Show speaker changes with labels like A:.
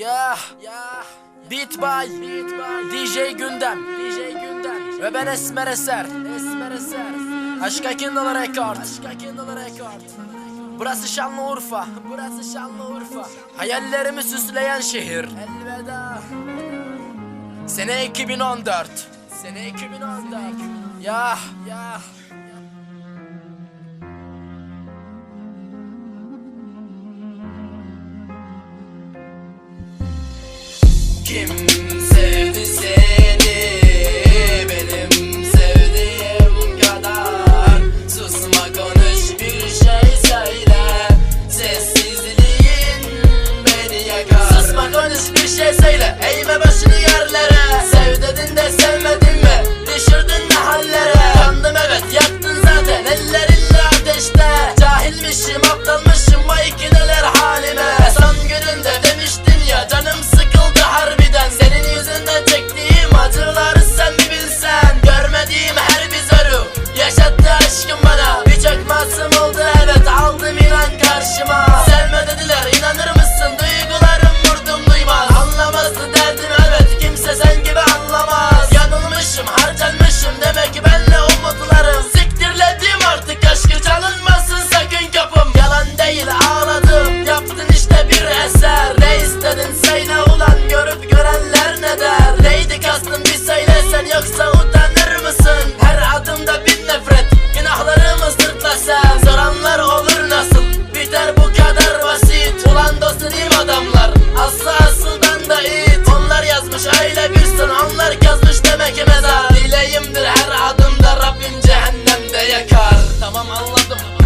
A: Ya ya Beat by, Beat by DJ Gündem DJ Gündem. Ve ben Esmer Eser. Esmer Eser. Aşka Kindle Record Aşka Kindle Record Burası Şanlıurfa. Burası Şanlıurfa. Hayallerimi süsleyen şehir. Elveda. Sene 2014 Sene 2014 Ya Ya. Kim sevdi seni? Benim sevdiğim kadar. Susma konuş bir şey söyle. Sessizliğin beni yakar. Susma konuş bir şey söyle. Eğme başını yakar Hiroshima mama, I love the